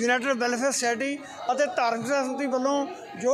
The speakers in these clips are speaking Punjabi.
ਯੂਨਾਈਟਿਡ ਵੈਲਫੇਅਰ ਸੁਸਾਇਟੀ ਅਤੇ ਧਾਰਮਿਕ ਸੰਸਥਾ ਵੱਲੋਂ ਜੋ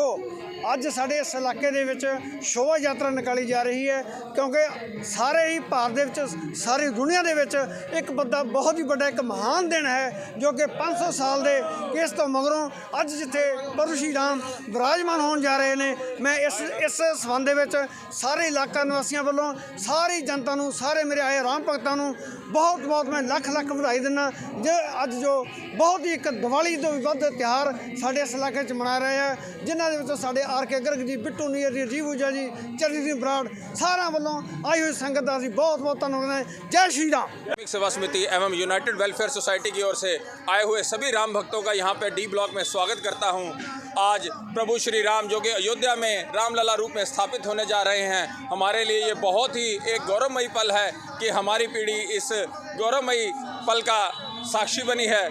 ਅੱਜ ਸਾਡੇ ਇਸ ਇਲਾਕੇ ਦੇ ਵਿੱਚ ਸ਼ੋਭਾ ਯਾਤਰਾ ਨਿਕਾਲੀ ਜਾ ਰਹੀ ਹੈ, ਕਿਉਂਕਿ ਸਾਰੇ ਹੀ ਭਾਰਤ ਦੇ ਵਿੱਚ, ਸਾਰੀ ਦੁਨੀਆ ਦੇ ਵਿੱਚ ਇੱਕ ਬੰਦਾ ਬਹੁਤ ਹੀ ਵੱਡਾ ਇੱਕ ਮਹਾਨ ਦਿਨ ਹੈ, ਜੋ ਕਿ 500 ਸਾਲ ਦੇ ਇਸ ਤੋਂ ਮਗਰੋਂ ਅੱਜ ਜਿੱਥੇ ਪ੍ਰਭੂ ਸ਼੍ਰੀ ਰਾਮ ਵਿਰਾਜਮਾਨ ਹੋਣ ਜਾ ਰਹੇ ਨੇ, ਮੈਂ ਇਸ ਇਸ ਸੰਬੰਧ ਦੇ ਵਿੱਚ ਸਾਰੇ ਇਲਾਕਾ ਨਿਵਾਸੀਆਂ ਵੱਲੋਂ, ਸਾਰੀ ਜਨਤਾ ਨੂੰ, ਸਾਰੇ ਮੇਰੇ ਆਏ ਰਾਮ ਭਗਤਾਂ ਨੂੰ ਬਹੁਤ ਬਹੁਤ ਮੈਂ ਲੱਖ ਲੱਖ ਵਧਾਈ ਦਿੰਦਾ, ਜੇ ਅੱਜ ਜੋ ਬਹੁਤ ਹੀ ਇੱਕ ਦੀਵਾਲੀ ਤੋਂ ਵੀ ਵੱਧ ਤਿਉਹਾਰ ਸਾਡੇ ਇਸ ਇਲਾਕੇ 'ਚ ਮਨਾ ਰਹੇ ਆ ਜਿਨ੍ਹਾਂ ਦੇ ਵਿੱਚੋਂ ਸਾਡੇ ਆਰ ਕੇ ਗਰਗ ਜੀ ਬਿੱਟੂ ਨੀਰ ਜੀ ਜੀਵੂਜਾ ਜੀ ਚਰਨਜੀਤ ਸਿੰਘ ਬਰਾੜ ਸਾਰਿਆਂ ਵੱਲੋਂ ਆਈ ਹੋਈ ਸੰਗਤ ਦਾ ਅਸੀਂ ਬਹੁਤ ਬਹੁਤ ਧੰਨਵਾਦ ਹੈ ਜੈ ਸ਼੍ਰੀ ਰਾਮ धार्मिक सेवा समिति एवं यूनाइटेड वेलफेयर सोसाइटी की ओर से आए हुए सभी राम भक्तों का यहाँ पे डी ब्लॉक में स्वागत करता हूँ आज प्रभु श्री राम जो कि अयोध्या में रामलला रूप में स्थापित होने जा रहे हैं हमारे लिए ये बहुत ही एक गौरवमयी पल है कि हमारी पीढ़ी इस गौरवमयी पल का साक्षी बनी है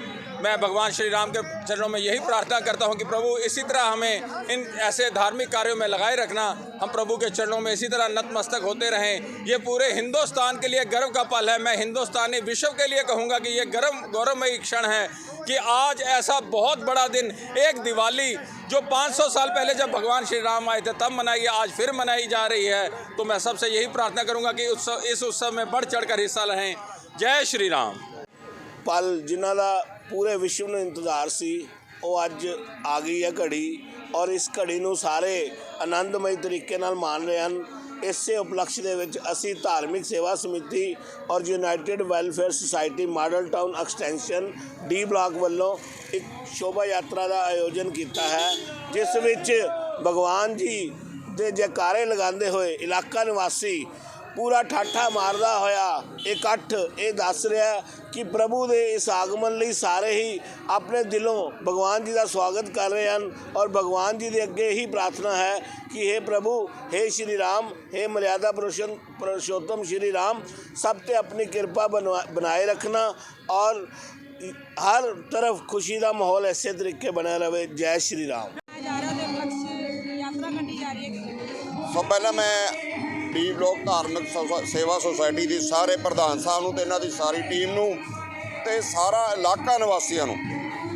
मैं भगवान श्री राम के चरणों में यही प्रार्थना करता हूँ कि प्रभु इसी तरह हमें इन ऐसे धार्मिक कार्यों में लगाए रखना हम प्रभु के चरणों में इसी तरह नतमस्तक होते रहें ये पूरे हिंदुस्तान के लिए गर्व का पल है मैं हिंदुस्तानी विश्व के लिए कहूँगा कि ये गर्व गौरवमयी क्षण है कि आज ऐसा बहुत बड़ा दिन एक दिवाली जो 500 साल पहले जब भगवान श्री राम आए थे तब मनाई आज फिर मनाई जा रही है तो मैं सबसे यही प्रार्थना करूँगा कि उत्सव इस उत्सव में बढ़ चढ़ कर हिस्सा लें जय श्री राम ਪਲ ਜਿਨ੍ਹਾਂ ਦਾ ਪੂਰੇ ਵਿਸ਼ਵ ਨੂੰ ਇੰਤਜ਼ਾਰ ਸੀ, ਉਹ ਅੱਜ ਆ ਗਈ ਹੈ ਘੜੀ ਔਰ ਇਸ ਘੜੀ ਨੂੰ ਸਾਰੇ ਆਨੰਦਮਈ ਤਰੀਕੇ ਨਾਲ ਮਾਣ ਰਹੇ ਹਨ। ਇਸੇ ਉਪਲਕਸ਼ ਦੇ ਵਿੱਚ ਅਸੀਂ ਧਾਰਮਿਕ ਸੇਵਾ ਸਮਿਤੀ ਔਰ United Welfare Society Model Town Extension D Block ਵੱਲੋਂ ਇੱਕ ਸ਼ੋਭਾ ਯਾਤਰਾ ਦਾ ਆਯੋਜਨ ਕੀਤਾ ਹੈ, ਜਿਸ ਵਿੱਚ ਭਗਵਾਨ ਜੀ ਦੇ ਜੈਕਾਰੇ ਲਗਾਉਂਦੇ ਹੋਏ ਇਲਾਕਾ ਨਿਵਾਸੀ ਪੂਰਾ ਠਾਠਾ ਮਾਰਦਾ ਹੋਇਆ ਇਕੱਠ ਇਹ ਦੱਸ ਰਿਹਾ ਕਿ ਪ੍ਰਭੂ ਦੇ ਇਸ ਆਗਮਨ ਲਈ ਸਾਰੇ ਹੀ ਆਪਣੇ ਦਿਲੋਂ ਭਗਵਾਨ ਜੀ ਦਾ ਸਵਾਗਤ ਕਰ ਰਹੇ ਹਨ ਔਰ ਭਗਵਾਨ ਜੀ ਦੇ ਅੱਗੇ ਹੀ ਪ੍ਰਾਰਥਨਾ ਹੈ ਕਿ हे ਪ੍ਰਭੂ हे ਸ਼੍ਰੀ ਰਾਮ हे ਮਰਿਆਦਾ ਪੁਰਸ਼ਨ ਪੁਰਸ਼ੋਤਮ ਸ਼੍ਰੀ ਰਾਮ ਸਭ ਤੇ ਆਪਣੀ ਕਿਰਪਾ ਬਣਵਾ- ਬਣਾਏ ਰੱਖਣਾ ਔਰ ਹਰ ਤਰਫ ਖੁਸ਼ੀ ਦਾ ਮਾਹੌਲ ਐਸੇ ਤਰੀਕੇ ਬਣਿਆ ਰਹੇ ਜੈ ਸ਼੍ਰੀ ਰਾਮ ਜਾ ਰਿਹਾ ਤੇ ਉਪਲਕਸ਼ ਯਾਤਰਾ ਕੱਢੀ ਜਾ ਰਹੀ ਹੈ ਸੋ ਪਹਿਲਾਂ ਮੈਂ ਡੀ ਬਲੋਕ ਧਾਰਮਿਕ ਸੋਸਾ- ਸੇਵਾ ਸੁਸਾਇਟੀ ਦੀ ਸਾਰੇ ਪ੍ਰਧਾਨ ਸਾਹਿਬ ਨੂੰ ਤੇ ਇਹਨਾਂ ਦੀ ਸਾਰੀ ਟੀਮ ਨੂੰ ਤੇ ਸਾਰਾ ਇਲਾਕਾ ਨਿਵਾਸੀਆਂ ਨੂੰ।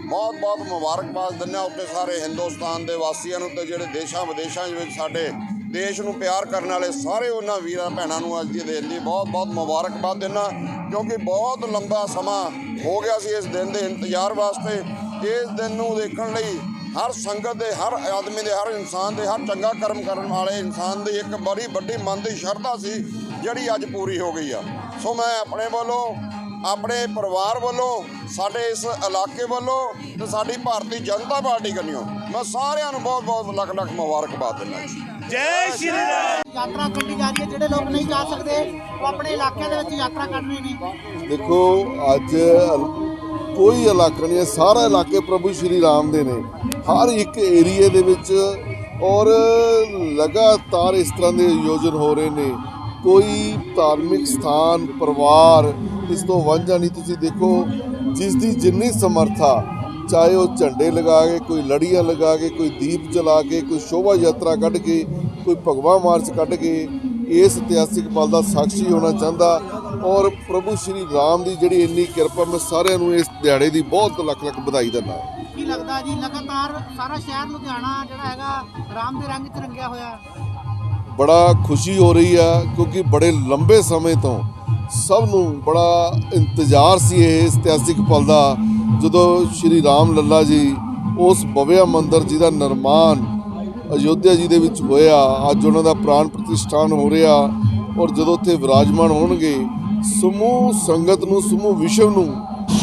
ਬਹੁਤ ਬਹੁਤ ਮੁਬਾਰਕਬਾਦ ਦਿੰਦਾ ਉੱਤੇ ਸਾਰੇ ਹਿੰਦੁਸਤਾਨ ਦੇ ਵਾਸੀਆਂ ਨੂੰ ਤੇ ਜਿਹੜੇ ਦੇਸ਼ਾਂ ਵਿਦੇਸ਼ਾਂ ਦੇ ਵਿੱਚ ਸਾਡੇ ਦੇਸ਼ ਨੂੰ ਪਿਆਰ ਕਰਨ ਵਾਲੇ ਸਾਰੇ ਉਹਨਾਂ ਵੀਰਾਂ ਭੈਣਾਂ ਨੂੰ ਅੱਜ ਦੀ ਦਿਨ ਦੀ ਬਹੁਤ ਬਹੁਤ ਮੁਬਾਰਕਬਾਦ ਦਿੰਦਾ ਕਿਉਂਕਿ ਬਹੁਤ ਲੰਬਾ ਸਮਾਂ ਹੋ ਗਿਆ ਸੀ ਇਸ ਦਿਨ ਦੇ ਇੰਤਜ਼ਾਰ ਵਾਸਤੇ। ਇਸ ਦਿਨ ਨੂੰ ਦੇਖਣ ਲਈ ਹਰ ਸੰਗਤ ਦੇ ਹਰ ਆਦਮੀ ਦੇ ਹਰ ਇਨਸਾਨ ਦੇ ਹਰ ਚੰਗਾ ਕਰਮ ਕਰਨ ਵਾਲੇ ਇਨਸਾਨ ਦੀ ਇੱਕ ਬੜੀ ਵੱਡੀ ਮਨ ਦੀ ਸ਼ਰਧਾ ਸੀ ਜਿਹੜੀ ਅੱਜ ਪੂਰੀ ਹੋ ਗਈ ਆ। ਸੋ ਮੈਂ ਆਪਣੇ ਵੱਲੋਂ ਆਪਣੇ ਪਰਿਵਾਰ ਵੱਲੋਂ ਸਾਡੇ ਇਸ ਇਲਾਕੇ ਵੱਲੋਂ ਤੇ ਸਾਡੀ ਭਾਰਤੀ ਜਨਤਾ ਪਾਰਟੀ ਕੰਨਿਓ ਮੈਂ ਸਾਰਿਆਂ ਨੂੰ ਬਹੁਤ ਬਹੁਤ ਲੱਖ ਲੱਖ ਮੁਬਾਰਕਬਾਦ ਦਿੰਦਾ ਜੀ। ਜੈ ਸ਼੍ਰੀ ਰਾਮ। ਯਾਤਰਾ ਕੱਢੀ ਜਾ ਰਹੀ ਹੈ ਜਿਹੜੇ ਲੋਕ ਨਹੀਂ ਜਾ ਸਕਦੇ ਉਹ ਆਪਣੇ ਇਲਾਕਿਆਂ ਦੇ ਵਿੱਚ ਯਾਤਰਾ ਕੱਢ ਰਹੇ ਨੇ ਦੇਖੋ ਅੱਜ ਕੋਈ ਇਲਾਕਾ ਨਹੀਂ ਹੈ, ਸਾਰਾ ਇਲਾਕੇ ਪ੍ਰਭੂ ਸ਼੍ਰੀ ਰਾਮ ਦੇ ਨੇ। ਹਰ ਇੱਕ ਏਰੀਏ ਦੇ ਵਿੱਚ ਔਰ ਲਗਾਤਾਰ ਇਸ ਤਰ੍ਹਾਂ ਦੇ ਆਯੋਜਨ ਹੋ ਰਹੇ ਨੇ। ਕੋਈ ਧਾਰਮਿਕ ਸਥਾਨ, ਪਰਿਵਾਰ ਇਸ ਤੋਂ ਵਾਂਝਾ ਨਹੀਂ। ਤੁਸੀਂ ਦੇਖੋ, ਜਿਸ ਦੀ ਜਿੰਨੀ ਸਮਰਥਾ, ਚਾਹੇ ਉਹ ਝੰਡੇ ਲਗਾ ਕੇ, ਕੋਈ ਲੜੀਆਂ ਲਗਾ ਕੇ, ਕੋਈ ਦੀਪ ਜਲਾ ਕੇ, ਕੋਈ ਸ਼ੋਭਾ ਯਾਤਰਾ ਕੱਢ ਕੇ, ਕੋਈ ਭਗਵਾ ਮਾਰਚ ਕੱਢ ਕੇ ਇਸ ਇਤਿਹਾਸਿਕ ਪਲ ਦਾ ਸਾਖੀ ਹੋਣਾ ਚਾਹੁੰਦਾ ਔਰ ਪ੍ਰਭੂ ਸ਼੍ਰੀ ਰਾਮ ਦੀ ਜਿਹੜੀ ਇੰਨੀ ਕਿਰਪਾ ਮੈਂ ਸਾਰਿਆਂ ਨੂੰ ਇਸ ਦਿਹਾੜੇ ਦੀ ਬਹੁਤ ਲੱਖ ਲੱਖ ਵਧਾਈ ਦਿੰਦਾ ਕੀ ਲੱਗਦਾ ਜੀ ਲਗਾਤਾਰ ਸਾਰਾ ਸ਼ਹਿਰ ਲੁਧਿਆਣਾ ਜਿਹੜਾ ਹੈਗਾ ਰਾਮ ਦੇ ਰੰਗ 'ਚ ਰੰਗਿਆ ਹੋਇਆ ਬੜਾ ਖੁਸ਼ੀ ਹੋ ਰਹੀ ਆ ਕਿਉਂਕਿ ਬੜੇ ਲੰਬੇ ਸਮੇਂ ਤੋਂ ਸਭ ਨੂੰ ਬੜਾ ਇੰਤਜ਼ਾਰ ਸੀ ਇਹ ਇਤਿਹਾਸਿਕ ਪਲ ਦਾ। ਜਦੋਂ ਸ਼੍ਰੀ ਰਾਮ ਲੱਲਾ ਜੀ ਉਸ ਭਵਿਆ ਮੰਦਿਰ ਜਿਹਦਾ ਨਿਰਮਾਣ ਅਯੋਧਿਆ ਜੀ ਦੇ ਵਿੱਚ ਹੋਇਆ, ਅੱਜ ਉਹਨਾਂ ਦਾ ਪ੍ਰਾਣ ਪ੍ਰਤਿਸ਼ਠਾਨ ਹੋ ਰਿਹਾ ਔਰ ਜਦੋਂ ਉੱਥੇ ਵਿਰਾਜਮਾਨ ਹੋਣਗੇ, ਸਮੂਹ ਸੰਗਤ ਨੂੰ, ਸਮੂਹ ਵਿਸ਼ਵ ਨੂੰ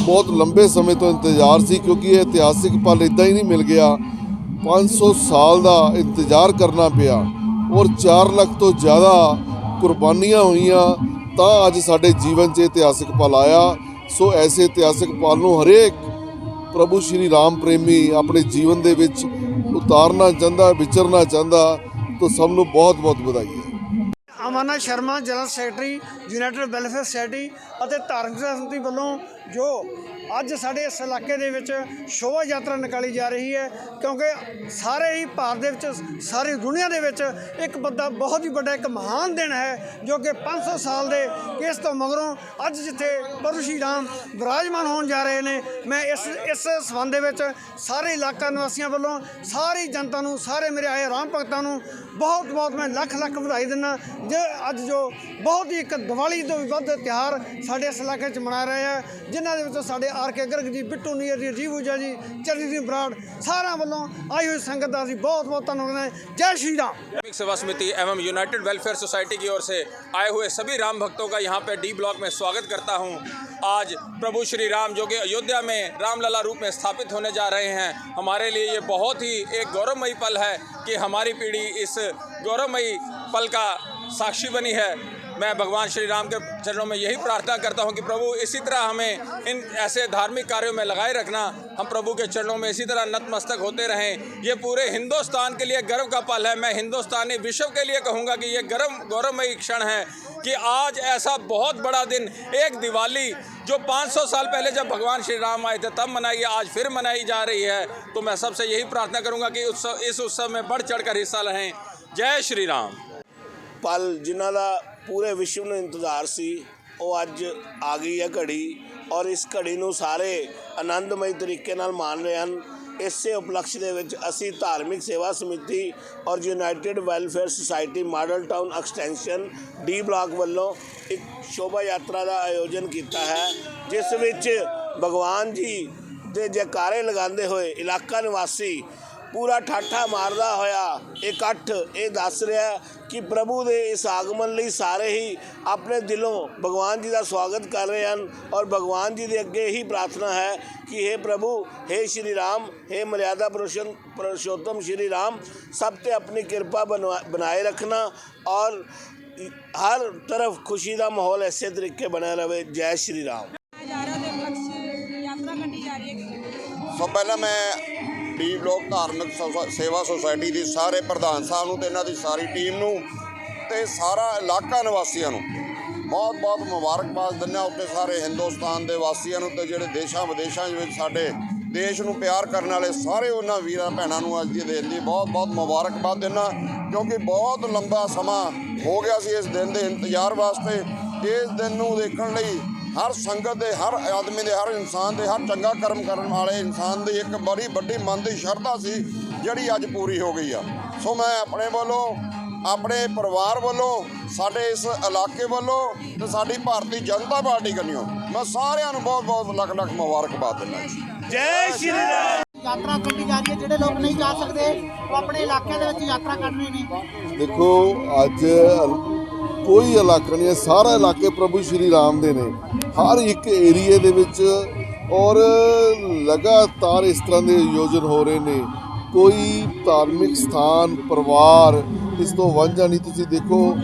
ਬਹੁਤ ਲੰਬੇ ਸਮੇਂ ਤੋਂ ਇੰਤਜ਼ਾਰ ਸੀ ਕਿਉਂਕਿ ਇਹ ਇਤਿਹਾਸਿਕ ਪਲ ਇਦਾਂ ਹੀ ਨਹੀਂ ਮਿਲ ਗਿਆ। 500 ਸਾਲ ਦਾ ਇੰਤਜ਼ਾਰ ਕਰਨਾ ਪਿਆ ਔਰ 4 ਲੱਖ ਤੋਂ ਜ਼ਿਆਦਾ ਕੁਰਬਾਨੀਆਂ ਹੋਈਆਂ, ਤਾਂ ਅੱਜ ਸਾਡੇ ਜੀਵਨ 'ਚ ਇਤਿਹਾਸਿਕ ਪਲ ਆਇਆ। ਸੋ ਐਸੇ ਇਤਿਹਾਸਿਕ ਪਲ ਨੂੰ ਹਰੇਕ ਪ੍ਰਭੂ ਸ਼੍ਰੀ ਰਾਮ ਪ੍ਰੇਮੀ ਆਪਣੇ ਜੀਵਨ ਦੇ ਵਿੱਚ ਉਤਾਰਨਾ ਚਾਹੁੰਦਾ, ਵਿਚਰਨਾ ਚਾਹੁੰਦਾ, ਤਾਂ ਸਭ ਨੂੰ ਬਹੁਤ ਬਹੁਤ ਵਧਾਈ ਹੈ। Amarnath Sharma, general secretary, United Welfare Society ਅਤੇ ਧਾਰਮਿਕ ਸੰਸਥਾ ਵੱਲੋਂ ਜੋ ਅੱਜ ਸਾਡੇ ਇਸ ਇਲਾਕੇ ਦੇ ਵਿੱਚ ਸ਼ੋਭਾ ਯਾਤਰਾ ਨਿਕਾਲੀ ਜਾ ਰਹੀ ਹੈ, ਕਿਉਂਕਿ ਸਾਰੇ ਹੀ ਭਾਰਤ ਦੇ ਵਿੱਚ, ਸਾਰੀ ਦੁਨੀਆ ਦੇ ਵਿੱਚ ਇੱਕ ਬੰਦਾ ਬਹੁਤ ਹੀ ਵੱਡਾ, ਇੱਕ ਮਹਾਨ ਦਿਨ ਹੈ, ਜੋ ਕਿ 500 ਸਾਲ ਦੇ ਇਸ ਤੋਂ ਮਗਰੋਂ ਅੱਜ ਜਿੱਥੇ ਪ੍ਰਭੂ ਰਾਮ ਵਿਰਾਜਮਾਨ ਹੋਣ ਜਾ ਰਹੇ ਨੇ, ਮੈਂ ਇਸ ਇਸ ਸੰਬੰਧ ਦੇ ਵਿੱਚ ਸਾਰੇ ਇਲਾਕਾ ਨਿਵਾਸੀਆਂ ਵੱਲੋਂ, ਸਾਰੀ ਜਨਤਾ ਨੂੰ, ਸਾਰੇ ਮੇਰੇ ਆਏ ਰਾਮ ਭਗਤਾਂ ਨੂੰ ਬਹੁਤ ਬਹੁਤ ਮੈਂ ਲੱਖ ਲੱਖ ਵਧਾਈ ਦਿੰਦਾ ਜੇ ਅੱਜ ਜੋ ਬਹੁਤ ਹੀ ਇੱਕ ਦੀਵਾਲੀ ਤੋਂ ਵੀ ਵੱਧ ਤਿਉਹਾਰ ਸਾਡੇ ਇਸ ਇਲਾਕੇ 'ਚ ਮਨਾ ਰਹੇ ਆ ਜਿਨ੍ਹਾਂ ਦੇ ਵਿੱਚੋਂ ਸਾਡੇ ਆਰ ਕੇ ਗਰਗ ਜੀ ਬਿੱਟੂ ਨੀਰ ਜੀ ਜੀਵ ਊਜਾ ਜੀ ਚਰਨਜੀਤ ਸਿੰਘ ਬਰਾੜ ਸਾਰਿਆਂ ਵੱਲੋਂ ਆਈ ਹੋਈ ਸੰਗਤ ਦਾ ਅਸੀਂ ਬਹੁਤ ਬਹੁਤ ਧੰਨਵਾਦ ਹੈ ਜੈ ਸ਼੍ਰੀ ਰਾਮ धार्मिक सेवा समिति एवं यूनाइटेड वेलफेयर सोसाइटी की ओर से आए हुए सभी राम भक्तों का यहाँ पे डी ब्लॉक में स्वागत करता हूँ आज प्रभु श्री राम जो कि अयोध्या में रामलला रूप में स्थापित होने जा रहे हैं हमारे लिए ये बहुत ही एक गौरवमयी पल है कि हमारी पीढ़ी इस गौरवमयी पल का साक्षी बनी है मैं भगवान श्री राम के चरणों में यही प्रार्थना करता हूँ कि प्रभु इसी तरह हमें इन ऐसे धार्मिक कार्यों में लगाए रखना हम प्रभु के चरणों में इसी तरह नतमस्तक होते रहें ये पूरे हिंदुस्तान के लिए गर्व का पल है मैं हिंदुस्तानी विश्व के लिए कहूँगा कि ये गर्व गौरवमयी क्षण है कि आज ऐसा बहुत बड़ा दिन एक दिवाली जो 500 साल पहले जब भगवान श्री राम आए थे तब मनाई है आज फिर मनाई जा रही है तो मैं सबसे यही प्रार्थना करूँगा कि उत्सव इस उत्सव में बढ़ चढ़ कर हिस्सा लें जय श्री राम ਪਲ ਜਿਨ੍ਹਾਂ ਦਾ ਪੂਰੇ ਵਿਸ਼ਵ ਨੂੰ ਇੰਤਜ਼ਾਰ ਸੀ, ਉਹ ਅੱਜ ਆ ਗਈ ਹੈ ਘੜੀ ਔਰ ਇਸ ਘੜੀ ਨੂੰ ਸਾਰੇ ਆਨੰਦਮਈ ਤਰੀਕੇ ਨਾਲ ਮਾਣ ਰਹੇ ਹਨ। ਇਸੇ ਉਪਲਕਸ਼ ਦੇ ਵਿੱਚ ਅਸੀਂ ਧਾਰਮਿਕ ਸੇਵਾ ਸਮਿਤੀ ਔਰ United Welfare Society Model Town Extension D Block ਵੱਲੋਂ ਇੱਕ ਸ਼ੋਭਾ ਯਾਤਰਾ ਦਾ ਆਯੋਜਨ ਕੀਤਾ ਹੈ, ਜਿਸ ਵਿੱਚ ਭਗਵਾਨ ਜੀ ਦੇ ਜੈਕਾਰੇ ਲਗਾਉਂਦੇ ਹੋਏ ਇਲਾਕਾ ਨਿਵਾਸੀ ਪੂਰਾ ਠਾਠਾ ਮਾਰਦਾ ਹੋਇਆ ਇਕੱਠ ਇਹ ਦੱਸ ਰਿਹਾ ਕਿ ਪ੍ਰਭੂ ਦੇ ਇਸ ਆਗਮਨ ਲਈ ਸਾਰੇ ਹੀ ਆਪਣੇ ਦਿਲੋਂ ਭਗਵਾਨ ਜੀ ਦਾ ਸਵਾਗਤ ਕਰ ਰਹੇ ਹਨ ਔਰ ਭਗਵਾਨ ਜੀ ਦੇ ਅੱਗੇ ਹੀ ਪ੍ਰਾਰਥਨਾ ਹੈ ਕਿ हे ਪ੍ਰਭੂ हे ਸ਼੍ਰੀ ਰਾਮ हे ਮਰਿਆਦਾ ਪੁਰਸ਼ੋਤਮ ਪੁਰਸ਼ੋਤਮ ਸ਼੍ਰੀ ਰਾਮ ਸਭ ਤੇ ਆਪਣੀ ਕਿਰਪਾ ਬਣਵਾ- ਬਣਾਏ ਰੱਖਣਾ ਔਰ ਹਰ ਤਰਫ ਖੁਸ਼ੀ ਦਾ ਮਾਹੌਲ ਐਸੇ ਤਰੀਕੇ ਬਣਿਆ ਰਵੇ ਜੈ ਸ਼੍ਰੀ ਰਾਮ जा रहा है उपलक्ष्य यात्रा कटी जा रही है ਸੋ ਪਹਿਲਾਂ ਮੈਂ ਡੀ ਬਲੋਕ ਧਾਰਮਿਕ ਸੋਸਾ- ਸੇਵਾ ਸੁਸਾਇਟੀ ਦੀ ਸਾਰੇ ਪ੍ਰਧਾਨ ਸਾਹਿਬ ਨੂੰ ਤੇ ਇਹਨਾਂ ਦੀ ਸਾਰੀ ਟੀਮ ਨੂੰ ਤੇ ਸਾਰਾ ਇਲਾਕਾ ਨਿਵਾਸੀਆਂ ਨੂੰ ਬਹੁਤ ਬਹੁਤ ਮੁਬਾਰਕਬਾਦ ਦਿੰਦਾ ਉੱਤੇ ਸਾਰੇ ਹਿੰਦੁਸਤਾਨ ਦੇ ਵਾਸੀਆਂ ਨੂੰ ਤੇ ਜਿਹੜੇ ਦੇਸ਼ਾਂ ਵਿਦੇਸ਼ਾਂ ਵਿੱਚ ਸਾਡੇ ਦੇਸ਼ ਨੂੰ ਪਿਆਰ ਕਰਨ ਵਾਲੇ ਸਾਰੇ ਉਹਨਾਂ ਵੀਰਾਂ ਭੈਣਾਂ ਨੂੰ ਅੱਜ ਦੇ ਦਿਨ ਦੀ ਬਹੁਤ ਬਹੁਤ ਮੁਬਾਰਕਬਾਦ ਦਿੰਦਾ ਕਿਉਂਕਿ ਬਹੁਤ ਲੰਬਾ ਸਮਾਂ ਹੋ ਗਿਆ ਸੀ ਇਸ ਦਿਨ ਦੇ ਇੰਤਜ਼ਾਰ ਵਾਸਤੇ। ਇਸ ਦਿਨ ਨੂੰ ਦੇਖਣ ਲਈ ਹਰ ਸੰਗਤ ਦੇ ਹਰ ਆਦਮੀ ਦੇ ਹਰ ਇਨਸਾਨ ਦੇ ਹਰ ਚੰਗਾ ਕਰਮ ਕਰਨ ਵਾਲੇ ਇਨਸਾਨ ਦੀ ਇੱਕ ਬੜੀ ਵੱਡੀ ਮਨ ਦੀ ਸ਼ਰਧਾ ਸੀ ਜਿਹੜੀ ਅੱਜ ਪੂਰੀ ਹੋ ਗਈ ਆ। ਸੋ ਮੈਂ ਆਪਣੇ ਵੱਲੋਂ ਆਪਣੇ ਪਰਿਵਾਰ ਵੱਲੋਂ ਸਾਡੇ ਇਸ ਇਲਾਕੇ ਵੱਲੋਂ ਤੇ ਸਾਡੀ ਭਾਰਤੀ ਜਨਤਾ ਪਾਰਟੀ ਕੰਨਿਓ ਮੈਂ ਸਾਰਿਆਂ ਨੂੰ ਬਹੁਤ ਬਹੁਤ ਲੱਖ ਲੱਖ ਮੁਬਾਰਕਬਾਦ ਦਿੰਦਾ ਜੈ। ਸ਼੍ਰੀ ਰਾਮ। ਯਾਤਰਾ ਕੱਢੀ ਜਾ ਰਹੀ ਹੈ ਜਿਹੜੇ ਲੋਕ ਨਹੀਂ ਜਾ ਸਕਦੇ ਉਹ ਆਪਣੇ ਇਲਾਕਿਆਂ ਦੇ ਵਿੱਚ ਯਾਤਰਾ ਕਰ ਰਹੇ ਨੇ ਦੇਖੋ ਅੱਜ ਕੋਈ ਇਲਾਕਾ ਨਹੀਂ ਹੈ, ਸਾਰਾ ਇਲਾਕੇ ਪ੍ਰਭੂ ਸ਼੍ਰੀ ਰਾਮ ਦੇ ਨੇ। ਹਰ ਇੱਕ ਏਰੀਏ ਦੇ ਵਿੱਚ ਔਰ ਲਗਾਤਾਰ ਇਸ ਤਰ੍ਹਾਂ ਦੇ ਆਯੋਜਨ ਹੋ ਰਹੇ ਨੇ। ਕੋਈ ਧਾਰਮਿਕ ਸਥਾਨ, ਪਰਿਵਾਰ ਇਸ ਤੋਂ ਵਾਂਝਾ ਨਹੀਂ। ਤੁਸੀਂ ਦੇਖੋ,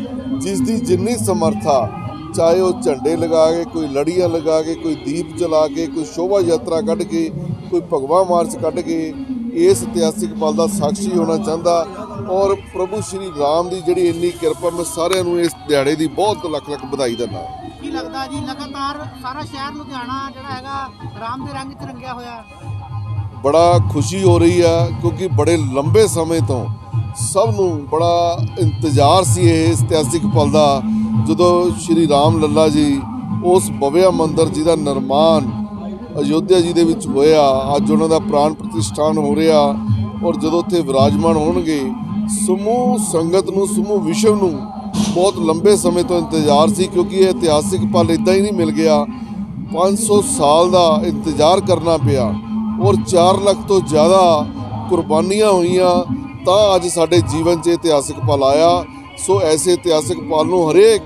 ਜਿਸ ਦੀ ਜਿੰਨੀ ਸਮਰਥਾ, ਚਾਹੇ ਉਹ ਝੰਡੇ ਲਗਾ ਕੇ, ਕੋਈ ਲੜੀਆਂ ਲਗਾ ਕੇ, ਕੋਈ ਦੀਪ ਜਲਾ ਕੇ, ਕੋਈ ਸ਼ੋਭਾ ਯਾਤਰਾ ਕੱਢ ਕੇ, ਕੋਈ ਭਗਵਾ ਮਾਰਚ ਕੱਢ ਕੇ ਇਸ ਇਤਿਹਾਸਿਕ ਪਲ ਦਾ ਸਾਖੀ ਹੋਣਾ ਚਾਹੁੰਦਾ ਔਰ ਪ੍ਰਭੂ ਸ਼੍ਰੀ ਰਾਮ ਦੀ ਜਿਹੜੀ ਇੰਨੀ ਕਿਰਪਾ ਮੈਂ ਸਾਰਿਆਂ ਨੂੰ ਇਸ ਦਿਹਾੜੇ ਦੀ ਬਹੁਤ ਲੱਖ ਲੱਖ ਵਧਾਈ ਦਿੰਦਾ ਕੀ ਲੱਗਦਾ ਜੀ ਲਗਾਤਾਰ ਸਾਰਾ ਸ਼ਹਿਰ ਲੁਧਿਆਣਾ ਜਿਹੜਾ ਹੈਗਾ ਰਾਮ ਦੇ ਰੰਗ 'ਚ ਰੰਗਿਆ ਹੋਇਆ? ਬੜਾ ਖੁਸ਼ੀ ਹੋ ਰਹੀ ਆ ਕਿਉਂਕਿ ਬੜੇ ਲੰਬੇ ਸਮੇਂ ਤੋਂ ਸਭ ਨੂੰ ਬੜਾ ਇੰਤਜ਼ਾਰ ਸੀ ਇਹ ਇਤਿਹਾਸਿਕ ਪਲ ਦਾ। ਜਦੋਂ ਸ਼੍ਰੀ ਰਾਮ ਲੱਲਾ ਜੀ ਉਸ ਭਵਿਆ ਮੰਦਿਰ ਜਿਹਦਾ ਨਿਰਮਾਣ ਅਯੋਧਿਆ ਜੀ ਦੇ ਵਿੱਚ ਹੋਇਆ, ਅੱਜ ਉਹਨਾਂ ਦਾ ਪ੍ਰਾਣ ਪ੍ਰਤਿਸ਼ਠਾਨ ਹੋ ਰਿਹਾ ਔਰ ਜਦੋਂ ਉੱਥੇ ਵਿਰਾਜਮਾਨ ਹੋਣਗੇ, ਸਮੂਹ ਸੰਗਤ ਨੂੰ, ਸਮੂਹ ਵਿਸ਼ਵ ਨੂੰ ਬਹੁਤ ਲੰਬੇ ਸਮੇਂ ਤੋਂ ਇੰਤਜ਼ਾਰ ਸੀ ਕਿਉਂਕਿ ਇਹ ਇਤਿਹਾਸਿਕ ਪਲ ਇਦਾਂ ਹੀ ਨਹੀਂ ਮਿਲ ਗਿਆ। 500 ਸਾਲ ਦਾ ਇੰਤਜ਼ਾਰ ਕਰਨਾ ਪਿਆ ਔਰ 4 ਲੱਖ ਤੋਂ ਜ਼ਿਆਦਾ ਕੁਰਬਾਨੀਆਂ ਹੋਈਆਂ, ਤਾਂ ਅੱਜ ਸਾਡੇ ਜੀਵਨ 'ਚ ਇਤਿਹਾਸਿਕ ਪਲ ਆਇਆ। ਸੋ ਐਸੇ ਇਤਿਹਾਸਿਕ ਪਲ ਨੂੰ ਹਰੇਕ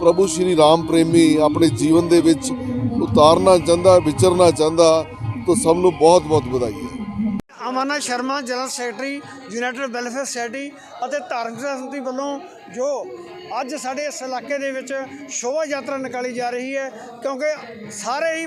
ਪ੍ਰਭੂ ਸ਼੍ਰੀ ਰਾਮ ਪ੍ਰੇਮੀ ਆਪਣੇ ਜੀਵਨ ਦੇ ਵਿੱਚ ਉਤਾਰਨਾ ਚਾਹੁੰਦਾ, ਵਿਚਰਨਾ ਚਾਹੁੰਦਾ, ਤਾਂ ਸਭ ਨੂੰ ਬਹੁਤ ਬਹੁਤ ਵਧਾਈ ਹੈ। Amna Sharma, general secretary, United Welfare Society ਅਤੇ ਧਾਰਮਿਕ ਸੇਵਾ ਸਮਿਤੀ ਵੱਲੋਂ ਜੋ ਅੱਜ ਸਾਡੇ ਇਸ ਇਲਾਕੇ ਦੇ ਵਿੱਚ ਸ਼ੋਭਾ ਯਾਤਰਾ ਨਿਕਾਲੀ ਜਾ ਰਹੀ ਹੈ, ਕਿਉਂਕਿ ਸਾਰੇ ਹੀ